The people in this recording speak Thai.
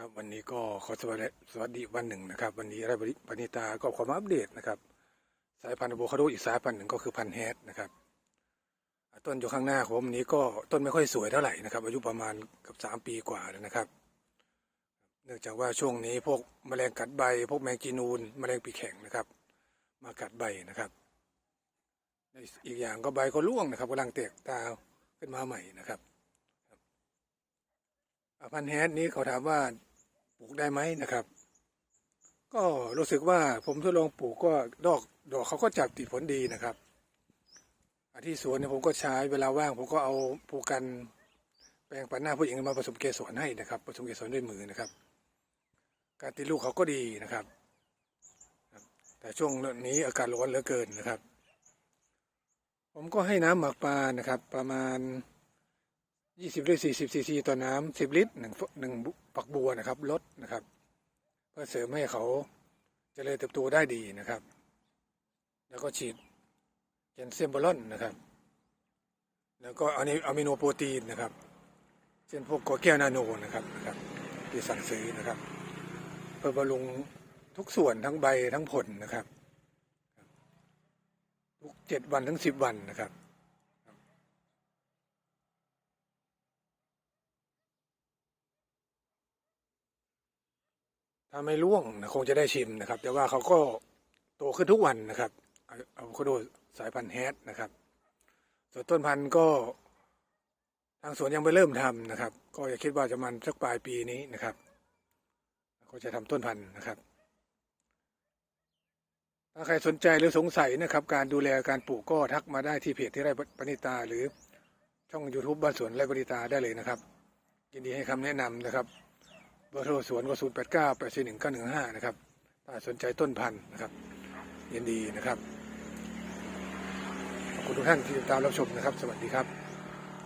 ครับวันนี้ก็ขอสวัสดีสวัสดีวันหนึ่งนะครับ วันนี้ไรปณิตาก็ขอมาอัปเดตนะครับ สายพันธุ์อะโวคาโดอีกสายพันธุ์หนึ่งก็คือพันธุ์แฮดนะครับต้นอยู่ข้างหน้าผมนี้ก็ต้นไม่ค่อยสวยเท่าไหร่นะครับ อายุประมาณกับสามปีกว่าแล้วนะครับ เนื่องจากว่าช่วงนี้พวกแมลงกัดใบ พวกแมงจีนูนแมลงปีแข็งนะครับ มากัดใบนะครับ อีกอย่างก็ใบก็ร่วงนะครับกำลังแตกตาขึ้นมาใหม่นะครับ พันธุ์แฮดนี้เขาถามว่าปลูกได้ไหมนะครับ ก็รู้สึกว่าผมทดลองปลูกก็ดอกดอกเขาก็จับติดผลดีนะครับที่สวนเนี่ยผมก็ใช้เวลาว่างผมก็เอาผูกันแปลงปันหน้าผู้หญิงมาผสมเกสรให้นะครับผสมเกสรด้วยมือนะครับ การติดลูกเขาก็ดีนะครับครับแต่ช่วงนี้อากาศร้อนเหลือเกินนะครับ ผมก็ให้น้ำหมักปลานะครับ ประมาณ ยี่สิบหรือสี่สิบซีซีต่อน้ำสิบลิตรหนึ่งหนึ่งปักบัวนะครับลดนะครับ เพื่อเสริมให้เขาเจริญเติบโตได้ดีนะครับ แล้วก็ฉีดแคลเซียมบอลอนนะครับ แล้วก็อันนี้อะมิโนโปรตีนนะครับเช่นพวกกอแก้วนาโนนะครับนะครับที่สั่งซื้อนะครับ เพื่อบำรุงทุกส่วนทั้งใบทั้งผลนะครับ ทุกเจ็ดวันทั้งสิบวันนะครับ ถ้าไม่ร่วงนะคงจะได้ชิมนะครับ แต่ว่าเขาก็โตขึ้นทุกวันนะครับอะอะโวคาโดสายพันธุ์แฮดนะครับ ส่วนต้นพันธุ์ก็ทางสวนยังไม่เริ่มทำนะครับ ก็อย่าคิดว่าจะมันสักปลายปีนี้นะครับ ก็จะทำต้นพันธุ์นะครับ ถ้าใครสนใจหรือสงสัยนะครับ การดูแลการปลูกก็ทักมาได้ที่เพจที่ไร่ปณิตา หรือช่อง YouTube บ้านสวนไร่ปณิตาได้เลยนะครับยินดีให้คำแนะนำนะครับ บอร์โทรสวนก็ศูนย์แปดเก้าแปดสี่หนึ่งเก้าหนึ่งห้านะครับ ถ้าสนใจต้นพันธุ์นะครับยินดีนะครับ ขอบคุณทุกท่านที่ติดตามรับชมนะครับ สวัสดีครับ